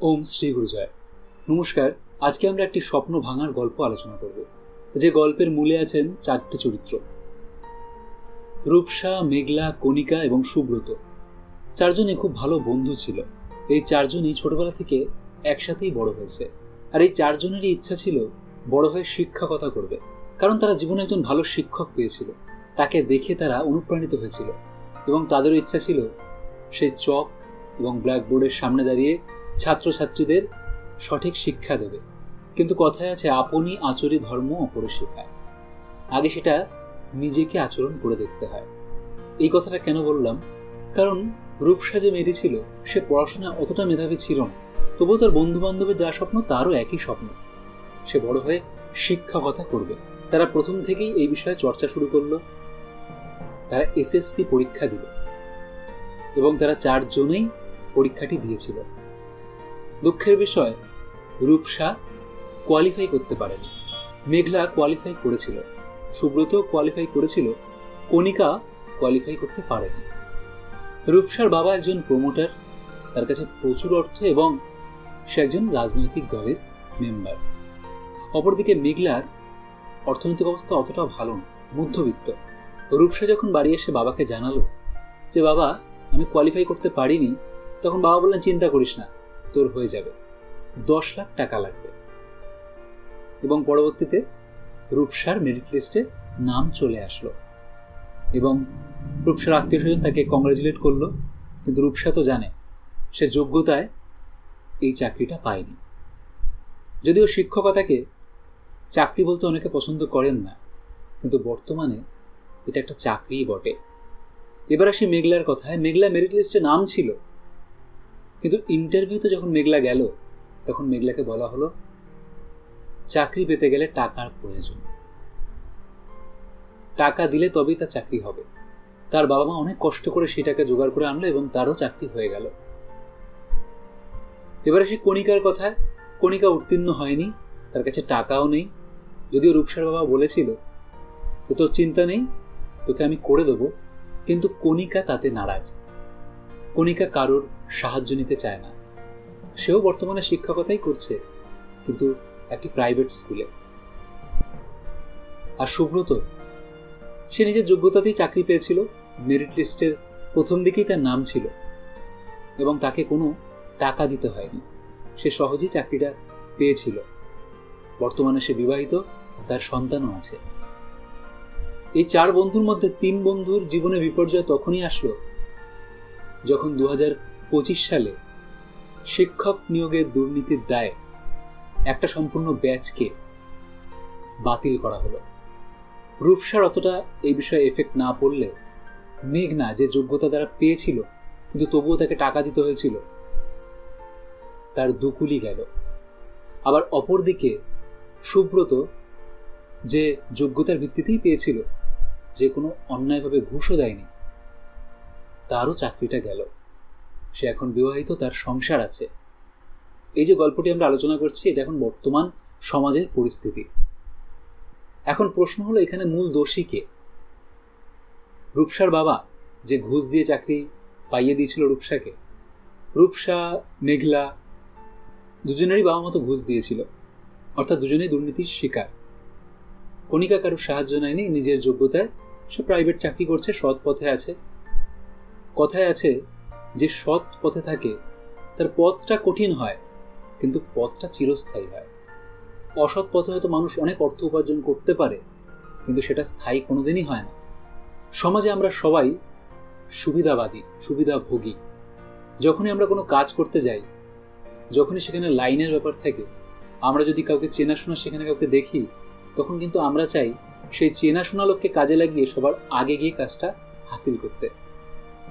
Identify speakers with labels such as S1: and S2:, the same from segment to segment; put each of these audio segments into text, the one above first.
S1: ওম শ্রী গুরুজয়। নমস্কার, আজকে আমরা একটি স্বপ্ন ভাঙার গল্প আলোচনা করব, যে গল্পের মূলে আছেন চারটি চরিত্র। রূপসা, মেঘলা, কণিকা এবং সুব্রত। চারজনই খুব ভালো বন্ধু ছিল। এই চারজনই ছোটবেলা থেকে একসাথেই বড় হয়েছে। আর এই চারজনেরই ইচ্ছা ছিল বড় হয়ে শিক্ষকতা করবে। কারণ তারা জীবনে একজন ভালো শিক্ষক পেয়েছিল। তাকে দেখে তারা অনুপ্রাণিত হয়েছিল। এবং তাদেরও ইচ্ছা ছিল সেই চক এবং ব্ল্যাকবোর্ডের সামনে দাঁড়িয়ে ছাত্রছাত্রীদের সঠিক শিক্ষা দেবে। কিন্তু কথায় আছে, আপনি আচরি ধর্ম অপরে শেখায় আগে সেটা নিজেকে আচরণ করে দেখতে হয়। এই কথাটা কেন বললাম? কারণ রূপসা যে মেয়েটি ছিল, সে পড়াশোনা অতটা মেধাবী ছিল না। তবুও তার বন্ধু বান্ধবের যা স্বপ্ন, তারও একই স্বপ্ন। সে বড় হয়ে শিক্ষকতা করবে। তারা প্রথম থেকেই এই বিষয়ে চর্চা শুরু করল। তারা এসএসসি পরীক্ষা দিল। এবং তারা চারজনেই পরীক্ষাটি দিয়েছিল। দুঃখের বিষয়, রূপসা কোয়ালিফাই করতে পারেনি। মেঘলা কোয়ালিফাই করেছিল। সুব্রত কোয়ালিফাই করেছিল, কণিকা কোয়ালিফাই করতে পারেনি। রূপসার বাবা একজন প্রমোটার তার কাছে প্রচুর অর্থ এবং সে একজন রাজনৈতিক দলের মেম্বার অপরদিকে মেঘলার অর্থনৈতিক অবস্থা অতটা ভালো না, মধ্যবিত্ত। রূপসা যখন বাড়ি এসে বাবাকে জানালো যে, বাবা, আমি কোয়ালিফাই করতে পারিনি, তখন বাবা বললেন, চিন্তা করিস না তোর হয়ে যাবে। দশ লাখ টাকা লাগবে। এবং পরবর্তীতে রূপসার মেরিট লিস্টে নাম চলে আসলো। এবং রূপসার আত্মীয় স্বজন তাকে কংগ্রাচুলেট করল, কিন্তু রূপসা তো জানে, সে যোগ্যতায় এই চাকরিটা পায়নি। যদিও শিক্ষকতাকে চাকরি বলতে অনেকে পছন্দ করেন না, কিন্তু বর্তমানে এটা একটা চাকরিই বটে। এবার আসি মেঘলার কথায়। মেঘলা মেরিট লিস্টে নাম ছিল। কিন্তু ইন্টারভিউতে যখন মেঘলা গেল, তখন মেঘলাকে বলা হলো, চাকরি পেতে গেলে টাকার প্রয়োজন। টাকা দিলে তবেই তার চাকরি হবে। তার বাবা মা অনেক কষ্ট করে সেটাকে জোগাড় করে আনলো এবং তারও চাকরি হয়ে গেল। এবার আসি কণিকার কথায়, কণিকা উত্তীর্ণ হয়নি, তার কাছে টাকাও নেই। যদিও রূপসার বাবা বলেছিল, তো তোর চিন্তা নেই, তোকে আমি করে দেবো। কিন্তু কণিকা তাতে নারাজ। কণিকা কারোর সাহায্য নিতে চায় না। সেও বর্তমানে শিক্ষকতাই করছে, কিন্তু একটি প্রাইভেট স্কুলে আর সুব্রত, সে নিজের যোগ্যতাতেই চাকরি পেয়েছিল মেরিট লিস্টের প্রথম দিকেই তার নাম ছিল এবং তাকে কোনো টাকা দিতে হয়নি। সে সহজেই চাকরিটা পেয়েছিল। বর্তমানে সে বিবাহিত, তার সন্তানও আছে। এই চার বন্ধুর মধ্যে তিন বন্ধুর জীবনে বিপর্যয় তখনই আসলো যখন দু সালে শিক্ষক নিয়োগের দুর্নীতির দায়ে একটা সম্পূর্ণ ব্যাচকে বাতিল করা হলো। রূপসার অতটা এই বিষয়ে এফেক্ট না পড়লে মেঘনা যে যোগ্যতা দ্বারা পেয়েছিল, কিন্তু তবুও তাকে টাকা দিতে হয়েছিল, তার দুকুলি গেল। আবার অপরদিকে সুব্রত যে যোগ্যতার ভিত্তিতেই পেয়েছিল, যে কোনো অন্যায়ভাবে ঘুষও দেয়নি, তারও চাকরিটা গেল। সে এখন বিবাহিত, তার সংসার আছে। এই যে গল্পটি আমরা আলোচনা করছি, এটা এখন বর্তমান সমাজের পরিস্থিতি। এখন প্রশ্ন হলো, এখানে মূল দোষী কে? রূপসার বাবা যে ঘুষ দিয়ে চাকরি পাইয়ে দিয়েছিল রূপসাকে, রূপসা, মেঘলা দুজনেরই বাবা মতো ঘুষ দিয়েছিল, অর্থাৎ দুজনেই দুর্নীতির শিকার। কণিকা কারোর সাহায্য নেয়নি, নিজের যোগ্যতায় সে প্রাইভেট চাকরি করছে সৎ পথে আছে। কথায় আছে যে সৎ পথে থাকে, তার পথটা কঠিন হয়, কিন্তু পথটা চিরস্থায়ী হয়। অসৎ পথে হয়তো মানুষ অনেক অর্থ উপার্জন করতে পারে, কিন্তু সেটা স্থায়ী কোনোদিনই হয় না। সমাজে আমরা সবাই সুবিধাবাদী, সুবিধাভোগী। যখনই আমরা কোনো কাজ করতে যাই, যখনই সেখানে লাইনের ব্যাপার থাকে, আমরা যদি কাউকে চেনাশোনা সেখানে কাউকে দেখি, তখন কিন্তু আমরা চাই সেই চেনাশোনা লোককে কাজে লাগিয়ে সবার আগে গিয়ে কাজটা হাসিল করতে।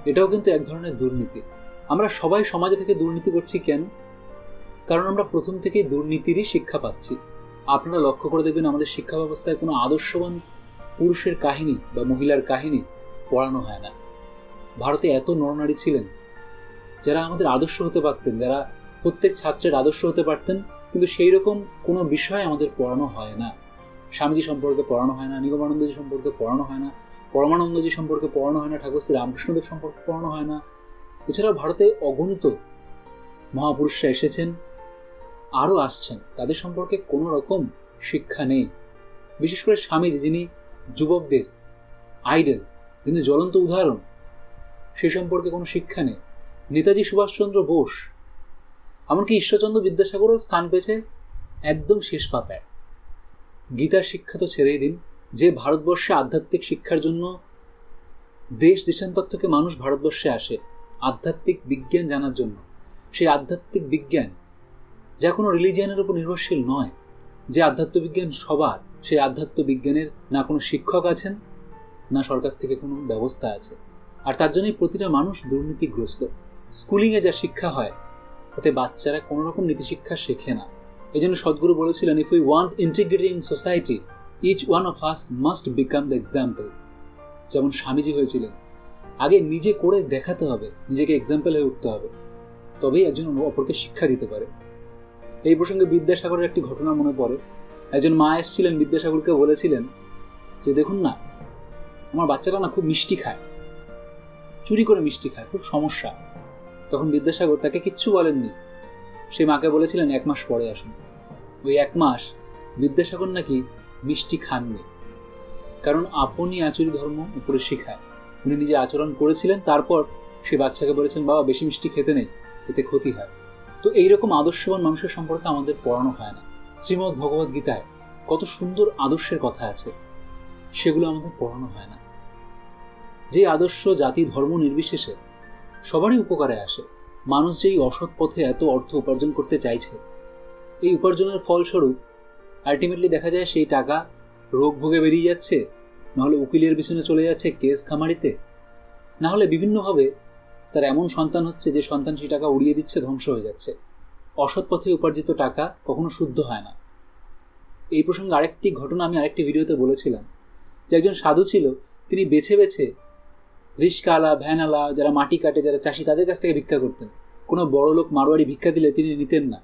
S1: এটাও কিন্তু এক ধরনের দুর্নীতি। আমরা সবাই সমাজে থেকে দুর্নীতি করছি কেন? কারণ আমরা প্রথম থেকেই দুর্নীতিরই শিক্ষা পাচ্ছি। আপনারা লক্ষ্য করে দেখবেন আমাদের শিক্ষা ব্যবস্থায় কোনো আদর্শবান পুরুষের কাহিনী বা মহিলার কাহিনী পড়ানো হয় না। ভারতে এত নরনারী ছিলেন। যারা আমাদের আদর্শ হতে পারতেন, যারা প্রত্যেক ছাত্রের আদর্শ হতে পারতেন, কিন্তু সেই রকম কোনো বিষয় আমাদের পড়ানো হয় না। স্বামীজি সম্পর্কে পড়ানো হয় না, নিগমানন্দজি সম্পর্কে পড়ানো হয় না, পরমানন্দজি সম্পর্কে পড়ানো হয় না ঠাকুর শ্রী রামকৃষ্ণদেব সম্পর্কে পড়ানো হয় না। এছাড়াও ভারতে অগণিত মহাপুরুষরা এসেছেন, আরও আসছেন। তাদের সম্পর্কে কোনো রকম শিক্ষা নেই। বিশেষ করে স্বামীজি, যিনি যুবকদের আইডল তিনি জ্বলন্ত উদাহরণ সে সম্পর্কে কোনো শিক্ষা নেই। নেতাজি সুভাষচন্দ্র বোস, এমনকি ঈশ্বরচন্দ্র বিদ্যাসাগরও স্থান পেয়েছে একদম শেষ পাতায়। গীতার শিক্ষা তো ছেড়েই দিন। যে ভারতবর্ষে আধ্যাত্মিক শিক্ষার জন্য দেশ দেশান্তর থেকে মানুষ ভারতবর্ষে আসে, আধ্যাত্মিক বিজ্ঞান জানার জন্য। সেই আধ্যাত্মিক বিজ্ঞান যা কোনো রিলিজিয়ানের উপর নির্ভরশীল নয়, যে আধ্যাত্মবিজ্ঞান সবার, সেই আধ্যাত্ম বিজ্ঞানের না কোনো শিক্ষক আছেন, না সরকার থেকে কোনো ব্যবস্থা আছে। আর তার জন্যই প্রতিটা মানুষ দুর্নীতিগ্রস্ত। স্কুলিংয়ে যা শিক্ষা হয়, তাতে বাচ্চারা কোনো রকম নীতিশিক্ষা শেখে না। এই জন্য সদ্গুরু বলেছিলেন if we want integrity in society each one of us must become the example যেমন স্বামীজি হয়েছিলেন, আগে নিজে করে দেখাতে হবে, নিজেকে এক্সাম্পল হয়ে উঠতে হবে, তবেই একজন অপরকে শিক্ষা দিতে পারে। এই প্রসঙ্গে বিদ্যাসাগরের একটি ঘটনা মনে পড়ে। একজন মা এসেছিলেন বিদ্যাসাগরকে বলেছিলেন যে, দেখুন না, আমার বাচ্চাটা না খুব মিষ্টি খায়, চুরি করে মিষ্টি খায়, খুব সমস্যা। তখন বিদ্যাসাগর তাকে কিচ্ছু বলেননি। সে মাকে বলেছিলেন, এক মাস পরে আসুন। ওই এক মাস বিদ্যাসাগর নাকি মিষ্টি খাননি। কারণ আপনি আচুরি ধর্ম উপরে শেখায়। উনি নিজে আচরণ করেছিলেন, তারপর সে বাচ্চাকে বলেছেন, বাবা, বেশি মিষ্টি খেতে নেই, এতে ক্ষতি হয়। তো এইরকম আদর্শবান মানুষের সম্পর্কে আমাদের পড়ানো হয় না। শ্রীমৎ ভগবদ গীতায় কত সুন্দর আদর্শের কথা আছে, সেগুলো আমাদের পড়ানো হয় না। যে আদর্শ জাতি ধর্ম নির্বিশেষে সবারই উপকারে আসে মানুষ যেই অসৎ পথে এত অর্থ উপার্জন করতে চাইছে, এই উপার্জনের ফলস্বরূপ আলটিমেটলি দেখা যায় সেই টাকা রোগ ভোগে বেরিয়ে যাচ্ছে, নাহলে উকিলের পিছনে চলে যাচ্ছে কেস খামারিতে। না হলে বিভিন্নভাবে তার এমন সন্তান হচ্ছে যে সন্তান সেই টাকা উড়িয়ে দিচ্ছে, ধ্বংস হয়ে যাচ্ছে। অসৎ পথে উপার্জিত টাকা কখনো শুদ্ধ হয় না। এই প্রসঙ্গে আরেকটি ঘটনা আমি আরেকটি ভিডিওতে বলেছিলাম। যে একজন সাধু ছিল, তিনি বেছে বেছে রিস্কাওয়ালা ভ্যানওয়ালা যারা মাটি কাটে, যারা চাষি, তাদের কাছ থেকে ভিক্ষা করতেন। কোনো বড় লোক মারোয়ারি ভিক্ষা দিলে তিনি নিতেন না।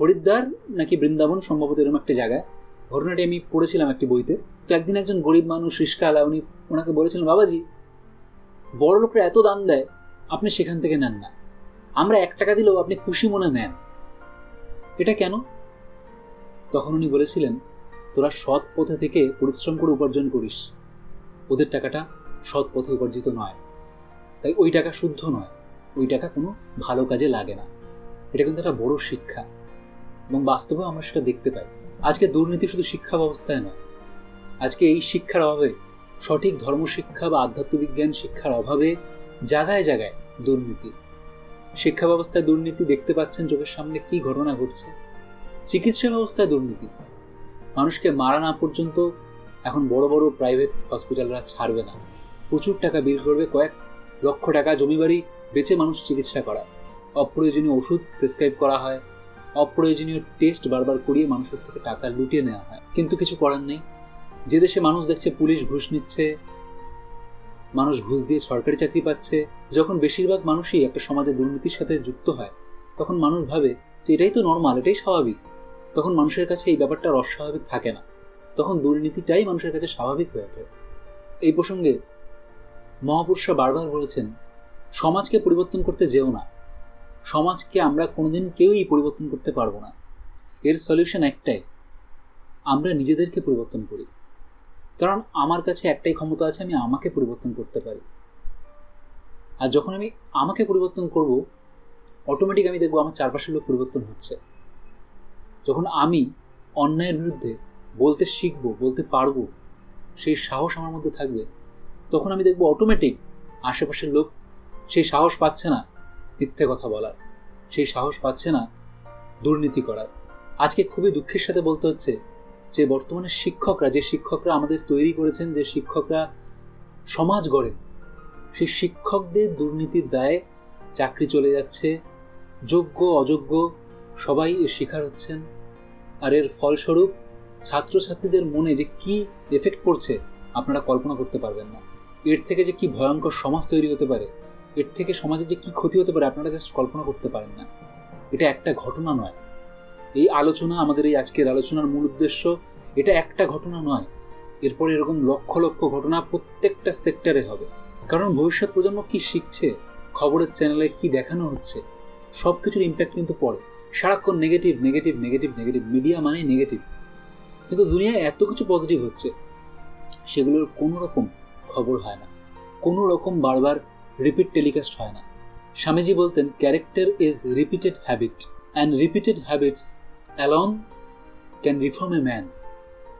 S1: হরিদ্বার নাকি বৃন্দাবন সম্ভবত এরকম একটা জায়গায়? ঘটনাটি আমি পড়েছিলাম একটি বইতে। তো একদিন একজন গরিব মানুষ রিস্কাওয়ালা উনি ওনাকে বলেছিলেন, বাবাজি, বড় লোকরা এত দাম দেয়, আপনি সেখান থেকে নেন না। আমরা এক টাকা দিলেও আপনি খুশি মনে নেন। এটা কেন? তখন উনি বলেছিলেন, তোরা সৎ পথে থেকে পরিশ্রম করে উপার্জন করিস। ওদের টাকাটা সৎ পথে উপার্জিত নয়। তাই ওই টাকা শুদ্ধ নয়। ওই টাকা কোনো ভালো কাজে লাগে না। এটা কিন্তু একটা বড় শিক্ষা। এবং বাস্তবে আমরা সেটা দেখতে পাই। আজকে দুর্নীতি শুধু শিক্ষা ব্যবস্থায় নয়। আজকে এই শিক্ষার অভাবে, সঠিক ধর্মশিক্ষা বা আধ্যাত্মবিজ্ঞান শিক্ষার অভাবে জায়গায় জায়গায় দুর্নীতি। শিক্ষা ব্যবস্থায় দুর্নীতি দেখতে পাচ্ছেন চোখের সামনে কি ঘটনা ঘটছে? চিকিৎসা ব্যবস্থায় দুর্নীতি। মানুষকে মারা না পর্যন্ত এখন বড় বড় প্রাইভেট হসপিটালরা ছাড়বে না। প্রচুর টাকা বিল করবে কয়েক লক্ষ টাকা জমি বাড়ি বেচে মানুষ চিকিৎসা করা। অপ্রয়োজনীয় ওষুধ প্রেসক্রাইব করা হয়। অপ্রয়োজনীয় টেস্ট বারবার করিয়ে মানুষের থেকে টাকা লুটিয়ে নেওয়া হয়। কিন্তু কিছু করার নেই। যে দেশে মানুষ দেখছে পুলিশ ঘুষ নিচ্ছে, মানুষ ঘুষ দিয়ে সরকারি চাকরি পাচ্ছে, যখন বেশিরভাগ মানুষই একটা সমাজে দুর্নীতির সাথে যুক্ত হয়, তখন মানুষ ভাবে যে এটাই তো নর্মাল এটাই স্বাভাবিক। তখন মানুষের কাছে এই ব্যাপারটা অস্বাভাবিক থাকে না। তখন দুর্নীতিটাই মানুষের কাছে স্বাভাবিক হয়ে ওঠে এই প্রসঙ্গে মহাপুরুষরা বারবার বলেছেন, সমাজকে পরিবর্তন করতে যেও না। সমাজকে আমরা কোনোদিন কেউই পরিবর্তন করতে পারব না। এর সলিউশন একটাই, আমরা নিজেদেরকে পরিবর্তন করি। কারণ আমার কাছে একটাই ক্ষমতা আছে, আমি আমাকে পরিবর্তন করতে পারি। আর যখন আমি আমাকে পরিবর্তন করব অটোমেটিক আমি দেখব আমার চারপাশের লোক পরিবর্তন হচ্ছে। যখন আমি অন্যায়ের বিরুদ্ধে বলতে শিখব, বলতে পারব, সেই সাহস আমার মধ্যে থাকবে তখন আমি দেখব অটোমেটিক আশেপাশের লোক সেই সাহস পাচ্ছে না মিথ্যে কথা বলার, সেই সাহস পাচ্ছে না দুর্নীতি করার। আজকে খুবই দুঃখের সাথে বলতে হচ্ছে যে বর্তমানে শিক্ষকরা, যে শিক্ষকরা আমাদের তৈরি করেছেন, যে শিক্ষকরা সমাজ গড়েন সেই শিক্ষকদের দুর্নীতির দায়ে চাকরি চলে যাচ্ছে, যোগ্য, অযোগ্য সবাই এর শিকার হচ্ছেন। আর এর ফলস্বরূপ ছাত্রছাত্রীদের মনে যে কি এফেক্ট পড়ছে আপনারা কল্পনা করতে পারবেন না। এর থেকে যে কি ভয়ঙ্কর সমাজ তৈরি হতে পারে, এর থেকে সমাজে যে কি ক্ষতি হতে পারে আপনারা জাস্ট কল্পনা করতে পারেন না। এটা একটা ঘটনা নয়। এই আলোচনা, আমাদের এই আজকের আলোচনার মূল উদ্দেশ্য এটা একটা ঘটনা নয়। এরপরে এরকম লক্ষ লক্ষ ঘটনা প্রত্যেকটা সেক্টরে হবে। কারণ ভবিষ্যৎ প্রজন্ম কি শিখছে, খবরের চ্যানেলে কি দেখানো হচ্ছে সব কিছুর ইম্প্যাক্ট কিন্তু পড়ে। সারাক্ষণ negative negative negative negative media মানে নেগেটিভ কিন্তু দুনিয়ায় এত কিছু পজিটিভ হচ্ছে, সেগুলোর কোনো রকম খবর হয় না। কোনো রকম বারবার রিপিট টেলিকাস্ট হয় না। স্বামীজি বলতেন character is repeated habit and repeated habits alone can reform a man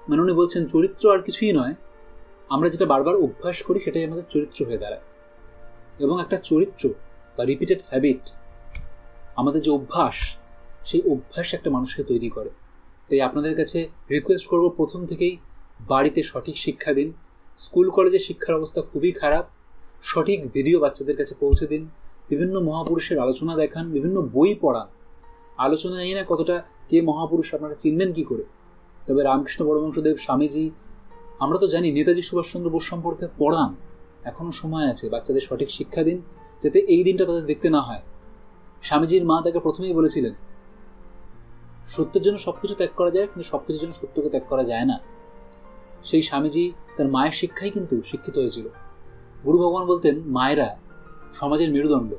S1: মানে উনি বলছেন, চরিত্র আর কিছুই নয়। আমরা যেটা বারবার অভ্যাস করি, সেটাই আমাদের চরিত্র হয়ে দাঁড়ায়। এবং একটা চরিত্র বা রিপিটেড হ্যাবিট আমাদের যে অভ্যাস, সেই অভ্যাস একটা মানুষকে তৈরি করে। তাই আপনাদের কাছে রিকোয়েস্ট করব, প্রথম থেকেই বাড়িতে সঠিক শিক্ষা দিন স্কুল কলেজে শিক্ষার অবস্থা খুবই খারাপ। সঠিক ভিডিও বাচ্চাদের কাছে পৌঁছে দিন, বিভিন্ন মহাপুরুষের আলোচনা দেখান, বিভিন্ন বই পড়ান। আলোচনা নিয়ে না কতটা কে মহাপুরুষ, আপনারা চিনবেন কি করে? তবে রামকৃষ্ণ পরমহংসদেব, স্বামীজি, আমরা তো জানি নেতাজি সুভাষচন্দ্র বোস সম্পর্কে পড়ান। এখনও সময় আছে, বাচ্চাদের সঠিক শিক্ষা দিন, যাতে এই দিনটা তাদের দেখতে না হয়। স্বামীজির মা তাকে প্রথমেই বলেছিলেন, সত্যের জন্য সবকিছু ত্যাগ করা যায়, কিন্তু সবকিছুর জন্য সত্যকে ত্যাগ করা যায় না। সেই স্বামীজি তার মায়ের শিক্ষাই কিন্তু শিক্ষিত হয়েছিল। গুরু ভগবান বলতেন, মায়েরা, সমাজের মেরুদণ্ড।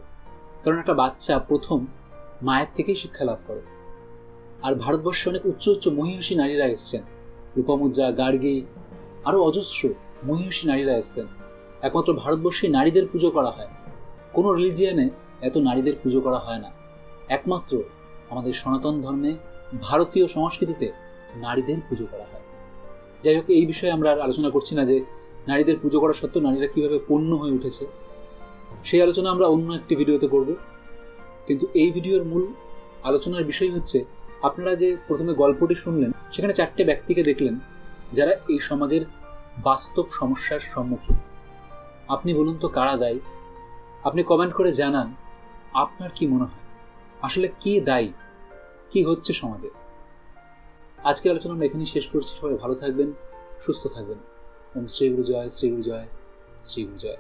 S1: কারণ একটা বাচ্চা প্রথম মায়ের থেকেই শিক্ষা লাভ করে। আর ভারতবর্ষে অনেক উচ্চ উচ্চ মহিষী নারীরা এসছেন। রূপমুদ্রা, গার্গী, আরও অজস্র মহিষী নারীরা এসছেন। একমাত্র ভারতবর্ষে নারীদের পুজো করা হয়। কোনো রিলিজিয়ানে এত নারীদের পুজো করা হয় না। একমাত্র আমাদের সনাতন ধর্মে ভারতীয় সংস্কৃতিতে নারীদের পুজো করা হয়। যাই হোক, এই বিষয়ে আমরা আর আলোচনা করছি না যে নারীদের পুজো করা সত্ত্বেও নারীরা কীভাবে পণ্য হয়ে উঠেছে। সেই আলোচনা আমরা অন্য একটি ভিডিওতে করব। কিন্তু এই ভিডিওর মূল আলোচনার বিষয় হচ্ছে, আপনারা যে প্রথমে গল্পটি শুনলেন, সেখানে চারটে ব্যক্তিকে দেখলেন যারা এই সমাজের বাস্তব সমস্যার সম্মুখীন। আপনি বলুন তো কারা দায়ী? আপনি কমেন্ট করে জানান, আপনার কি মনে হয়? আসলে কি দায়ী? কি হচ্ছে সমাজে? আজকের আলোচনা আমরা এখানেই শেষ করছি। সবাই ভালো থাকবেন, সুস্থ থাকবেন। ওম শ্রী গুরু জয় শ্রী গুরু জয় শ্রী গুরু জয়